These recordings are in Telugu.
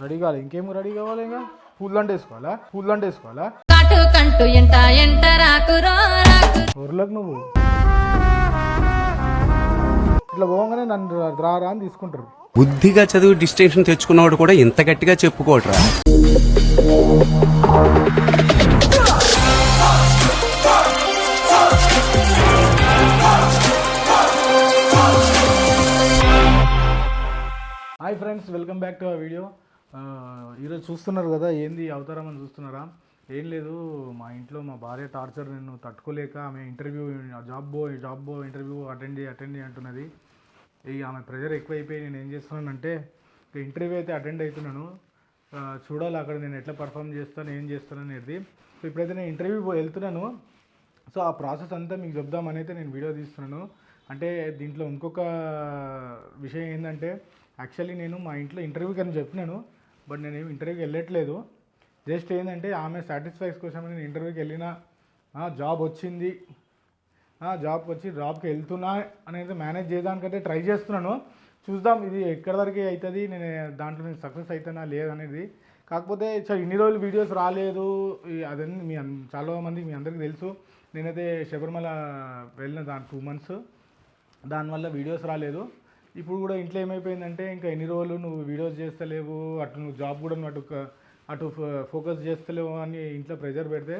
రెడీ కావాలి ఇంకేం రెడీ కావాలి ఇంకా? పూలంటే వేసుకోవాలా? పూలంటే వేసుకోవాలా? కాటు కంటు ఎంట ఎంట రాకురో రాకు. ఊర్లోకి నువ్వు. ఇట్లా పోగానే నన్ను రా- రా రా అని తీసుకుంటారు. బుద్ధిగా చదివి డిస్టింక్షన్ తెచ్చుకున్నవాడు కూడా ఇంత గట్టిగా చెప్పుకోవట్రా. Hi friends welcome back to ఆ వీడియో ఈరోజు చూస్తున్నారు కదా ఏంది అవతారం అని చూస్తున్నారా? ఏం లేదు మా ఇంట్లో మా భార్య టార్చర్ నేను తట్టుకోలేక ఆమె ఇంటర్వ్యూ జాబ్ బో జాబ్ బో ఇంటర్వ్యూ అటెండ్ చేయి అటెండ్ చేయి అంటున్నది. ఈ ఆమె ప్రెజర్ ఎక్కువైపోయి నేను ఏం చేస్తున్నానంటే ఇక ఇంటర్వ్యూ అయితే అటెండ్ అవుతున్నాను. చూడాలి అక్కడ నేను ఎట్లా పర్ఫామ్ చేస్తాను ఏం చేస్తాను అనేది. సో ఇప్పుడైతే నేను ఇంటర్వ్యూ వెళ్తున్నాను. సో ఆ ప్రాసెస్ అంతా మీకు చెప్దామని అయితే నేను వీడియో తీస్తున్నాను. అంటే దీంట్లో ఇంకొక విషయం ఏంటంటే యాక్చువల్లీ నేను మా ఇంట్లో ఇంటర్వ్యూకి అని చెప్పినాను. బట్ నేను ఇంటర్వ్యూకి వెళ్ళట్లేదు. జస్ట్ ఏంటంటే ఆమె సాటిస్ఫైస్ కోసం నేను ఇంటర్వ్యూకి వెళ్ళిన జాబ్ వచ్చింది. జాబ్కి వచ్చి జాబ్కి వెళ్తున్నా అనేది మేనేజ్ చేయడానికైతే ట్రై చేస్తున్నాను. చూద్దాం ఇది ఎక్కడి వరకు అవుతుంది నేను దాంట్లో నేను సక్సెస్ అవుతానా లేదనేది కాకపోతే చ- ఇన్ని రోజులు వీడియోస్ రాలేదు. అదన్నీ మీ చాలామంది మీ అందరికీ తెలుసు. నేనైతే శబరిమల వెళ్ళిన దాని టూ మంత్స్ దానివల్ల వీడియోస్ రాలేదు. ఇప్పుడు కూడా ఇంట్లో ఏమైపోయిందంటే ఇంకా ఎన్ని రోజులు నువ్వు వీడియోస్ చేస్తలేవు అటు నువ్వు జాబ్ కూడా నువ్వు అటు అటు ఫోకస్ చేస్తలేవు అని ఇంట్లో ప్రెజర్ పెడితే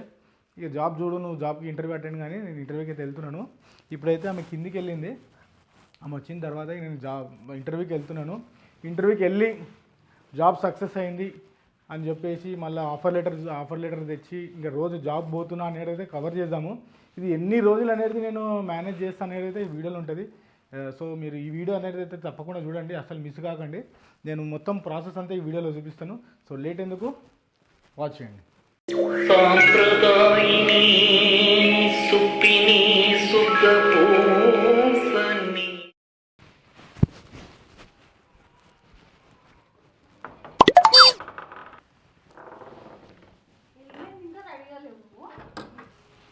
ఇక జాబ్ చూడు నువ్వు జాబ్కి ఇంటర్వ్యూ అటెండ్ కానీ నేను ఇంటర్వ్యూకి అయితే వెళ్తున్నాను. ఇప్పుడైతే ఆమె కిందికి వెళ్ళింది. ఆమె వచ్చిన తర్వాత నేను జాబ్ ఇంటర్వ్యూకి వెళ్తున్నాను. ఇంటర్వ్యూకి వెళ్ళి జాబ్ సక్సెస్ అయింది అని చెప్పేసి మళ్ళీ ఆఫర్ లెటర్ ఆఫర్ లెటర్ తెచ్చి ఇంకా రోజు జాబ్ పోతున్నా అనేది అయితే కవర్ చేద్దాము. ఇది ఎన్ని రోజులు అనేది నేను మేనేజ్ చేస్తాను అనేది అయితే వీడియోలో ఉంటుంది. సో మీరు ఈ వీడియో అనేది అయితే తప్పకుండా చూడండి అసలు మిస్ కాకండి. నేను మొత్తం ప్రాసెస్ అంతా ఈ వీడియోలో చూపిస్తాను. సో లేట్ ఎందుకు? వాచ్ చేయండి.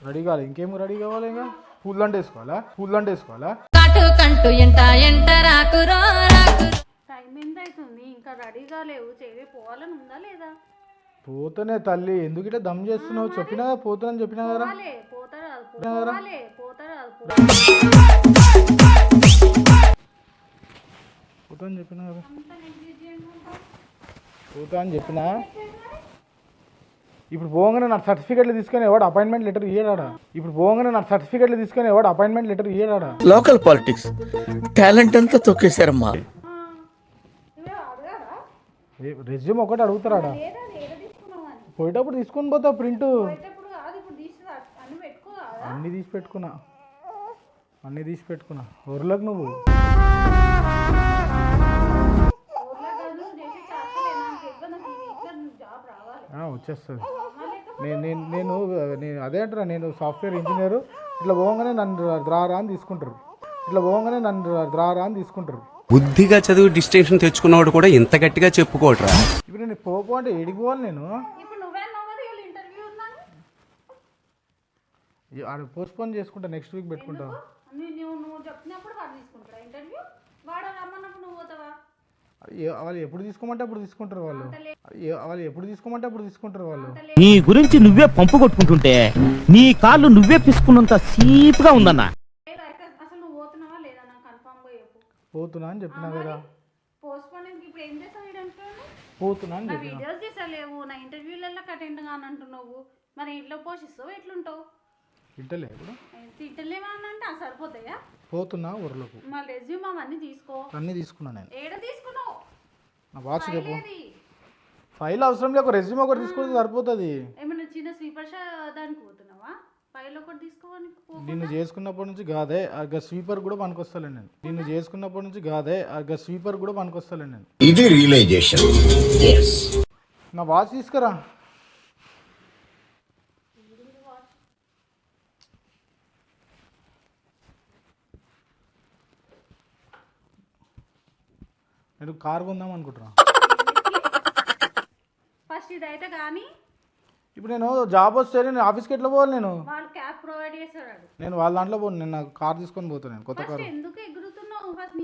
రెడీ కావాలి ఇంకేం రెడీ కావాలి ఇంకా? పూలంటే వేసుకోవాలా? పూలంటే వేసుకోవాలా? కంటు ఎంట ఎంట రాకురో రాకు. టైం ఎంత అవుతుంది ఇంకా రెడీగా లేవు చేవి పోవాలని ఉందా లేదా? పోతేనే తల్లి. ఎందుకు ఇట్లా దమ్ చేస్తున్నావు? చెప్పినా కదా పోతానని చెప్పినా కదా. పోవాలే. పోతారా పోవాలే. పోతారా పో- పోతా అని చెప్పినా కదా. పోతా అని చెప్పినా? ఇప్పుడు పోగానే నా సర్టిఫికెట్లు తీసుకొని ఎవడు అపాయింట్మెంట్ లెటర్ ఇయ్యడాడా? ఇప్పుడు పోగానే నా సర్టిఫికెట్లు తీసుకొని ఎవడు అపాయింట్మెంట్ లెటర్ ఇయ్యడాడా? లోకల్ పాలిటిక్స్ టాలెంట్ అంతా తొక్కేశారమ్మా. రెజ్యూమ్ ఒకటి అడుగుతారాడా? అని పోయేటప్పుడు తీసుకొని పోతా ప్రింట్. అన్ని తీసి పెట్టుకున్నా. అన్నీ తీసి పెట్టుకున్నా. ఊర్లోకి నువ్వు. వచ్చేస్తుంది. నేను నేను నేను నేను అదే అంటారా నేను సాఫ్ట్వేర్ ఇంజనీర్ ఇట్లా పోగానే నన్ను రా రా అని తీసుకుంటారు. ఇట్లా పోగానే నన్ను రా రా అని తీసుకుంటారు. బుద్ధిగా చదివి డిస్టింక్షన్ తెచ్చుకున్నవాడు కూడా ఇంత గట్టిగా చెప్పుకోవట్రా. ఇప్పుడు నేను పోకు అంటే ఏడికి పోవాలి నేను? ఆడ పోస్ట్పోన్ చేసుకుంటా నెక్స్ట్ వీక్ పెట్టుకుంటా. వాళ్ళు ఎప్పుడు తీసుకోమంటే అప్పుడు తీసుకుంటారు వాళ్ళు. వాళ్ళు ఎప్పుడు తీసుకోమంటే అప్పుడు తీసుకుంటారు వాళ్ళు. నీ గురించి నువ్వే పంపు కొట్టుకుంటుంటే నీ కాళ్ళు నువ్వే పిసుకున్నంత సీపుగా ఉందన్నా. లేదు అయితే అసలు నువ్వు పోతున్నావా లేదా? నాకు కన్ఫామ్గా చెప్పు. పోతున్నా అని చెప్పినా కదా. పోస్ట్ పోన్ ఇప్పుడు ఏం చేస్తావు వీడు అంటున్నాను పోతున్నా అని నా చెప్పిన. వీడియోస్ చేసలేవు నా ఇంటర్వ్యూలలో అటెండ్ కాని అంటున్నావు. మరి ఇంట్లో పోషిస్తావు? ఎట్లుంటావు? ఇంటలే ఇప్పుడు? తింటలేమా అని అంటే అవి సరిపోతాయా? పోతున్నా ఊర్లోకి. మా రెజ్యూమ్ అవన్నీ తీసుకో. అన్నీ తీసుకున్నా నేను. ఏడ తీసుకున్నావు? నా వాచ్ చెప్పు. ఫైల్ అవసరం లేదు ఒక రెజ్యూమ్ ఒకటి తీసుకుంటే సరిపోతుంది. ఏమైనా చిన్న స్వీపర్ షా దానికి పోతున్నావా? ఫైల్ ఒకటి తీసుకోవడానికి నిన్ను చేసుకున్నప్పటి నుంచి కాదే ఆ స్వీపర్ కూడా పనికొస్తాలే నేను నిన్ను చేసుకున్నప్పటి నుంచి కాదే ఆ స్వీపర్ కూడా పనికొస్తాలే నేను ఇది రియలైజేషన్. నా వాచ్ తీసుకురా. నేను కార్ కొందాం అనుకుంటున్నా. ఫస్ట్ ఇదైతే కానీ ఇప్పుడు నేను జాబ్ వస్తే నేను ఆఫీస్కి ఎట్లా పోవాలి నేను? వాళ్ళు క్యాబ్ ప్రొవైడ్ చేస్తాడు నేను వాళ్ళ దాంట్లో పోను నేను నాకు కార్ తీసుకొని పోతాను నేను కొత్త కార్. ఫస్ట్ ఎందుకు ఎగురుతున్నావు? నువ్వు ఫస్ట్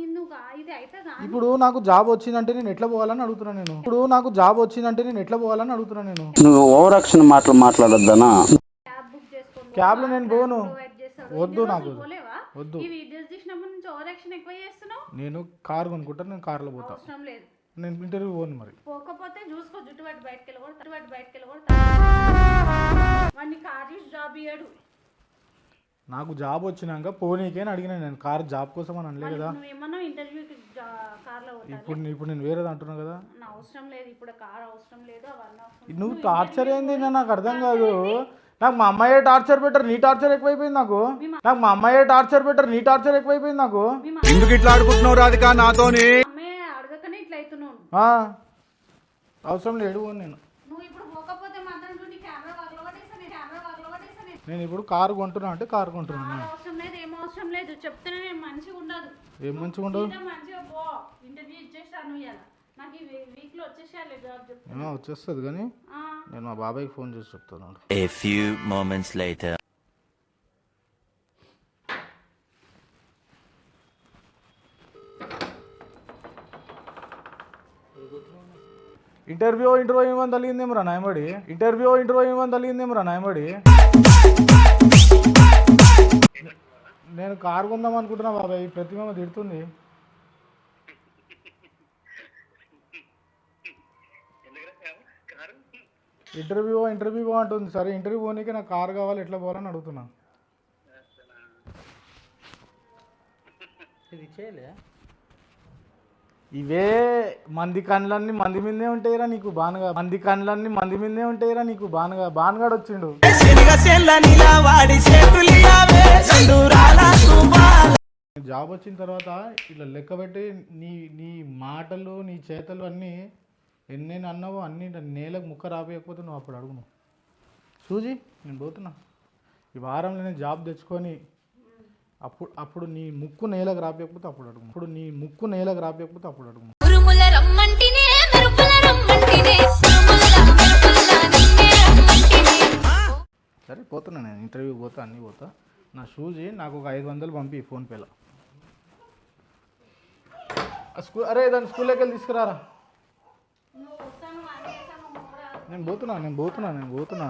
ఇది అయితే కానీ ఇప్పుడు నాకు జాబ్ వచ్చిందంటే నేను ఎట్లా పోవాలని అడుగుతున్నా నేను. ఇప్పుడు నాకు జాబ్ వచ్చిందంటే నేను ఎట్లా పోవాలని అడుగుతున్నా నేను. నువ్వు ఓవర్ యాక్షన్ మాటలు మాట్లాడొద్దనా? క్యాబ్ బుక్ చేసుకోండి క్యాబ్లో నేను పోను. ప్రొవైడ్ వద్దు నాకు. పోలేవా? వద్దు. ఈ వీడియోస్ తీసినప్పటి నుంచి ఓవర్ యాక్షన్ ఎక్కువ చేస్తున్నావు? నేను కార్ కొనుక్కుంటా నేను కార్లో పోతా. అవసరం లేదు. నేను ఇంటర్వ్యూ పోను మరి. పోకపోతే చూసుకో జుట్టు పట్టి బయటకు వెళ్ళి కూడా బయట బయటకు వెళ్ళి కూడా వాడిని జాబ్ ఇయ్యాడు. నాకు జాబ్ వచ్చినాక పోనీకే అని అడిగినా నేను కార్ జాబ్ కోసం అని అనలే కదా. నువ్వు ఏమన్నా ఇంటర్వ్యూకి కార్లో పోతాను ఇప్పుడు ఇప్పుడు నేను వేరేది అంటున్నా కదా. నా అవసరం లేదు ఇప్పుడు కార్ అవసరం లేదు అవన్నీ అవసరం నువ్వు టార్చర్ ఏంది? నాకు అర్థం కాదు. నాకు మా అమ్మాయే టార్చర్ బెటర్ నీ టార్చర్ ఎక్కువైపోయింది నాకు. నాకు మా అమ్మాయే టార్చర్ బెటర్ నీ టార్చర్ ఎక్కువైపోయింది నాకు. ఎందుకు ఇట్లా ఆడుకుంటున్నావు రాధిక? నాతోని కెమెరా పగల పట్టేసాను నేను. ఇప్పుడు కారు కొంటున్నా అంటే కారు కొంటున్నాను అవసరం లేదు ఏం అవసరం లేదు. చెప్తేనే నేను మంచిగా ఉండదు. ఏం మంచిగా ఉండదు? సీదా మంచిగా పో. ఇంటర్వ్యూ ఇచ్చేసాను ఇవాళ నాకు ఈ వీక్లో వచ్చేసేయాలి జాబ్ చెప్తా. ఏమో వచ్చేస్తుంది కానీ ఆ, నేను మా బాబాయ్కి ఫోన్ చేసి చెప్తాను. ఇంటర్వ్యూ ఇంటర్వ్యూ ఏమని తగిలిందేమరా నాయమడి? ఇంటర్వ్యూ ఇంటర్వ్యూ ఏమని తగిలిందేమరా నాయమడి? నేను కారు కొందాం అనుకుంటున్నా బాబాయ్ ప్రతిమ తిడుతుంది. ఇంటర్వ్యూ ఇంటర్వ్యూ అంటుంది. సరే ఇంటర్వ్యూ పోనీకి నాకు కారు కావాలి ఎట్లా పోవాలని అడుగుతున్నా. ఇవే మంది కండ్లన్నీ మంది మీదే ఉంటాయిరా నీకు బానుగా. మంది కండ్లన్నీ మంది మీదే ఉంటాయిరా నీకు బానుగా. బానుగాడు వచ్చిండు. జాబ్ వచ్చిన తర్వాత ఇట్లా లెక్క పెట్టి నీ నీ మాటలు నీ చేతలు అన్నీ ఎన్నెన్ని అన్నావో అన్ని నేలకు ముక్క రాబోయకపోతే నువ్వు అప్పుడు అడుగును. సూజీ నేను పోతున్నా. ఈ వారంలో నేను జాబ్ తెచ్చుకొని అప్పుడు అప్పుడు నీ ముక్కు నేలకు రాపకపోతే అప్పుడు అడుగు. అప్పుడు నీ ముక్కు నేలకు రాపకపోతే అప్పుడు అడుగు. సరే పోతున్నా నేను. ఇంటర్వ్యూ పోతా అన్నీ పోతా. నా షూజీ నాకు ఒక ఐదు వందలు పంపి ఫోన్పేలో స్కూల్ అరే దాన్ని స్కూల్లోకి వెళ్ళి తీసుకురారా? నేను పోతున్నా నేను పోతున్నా నేను పోతున్నా.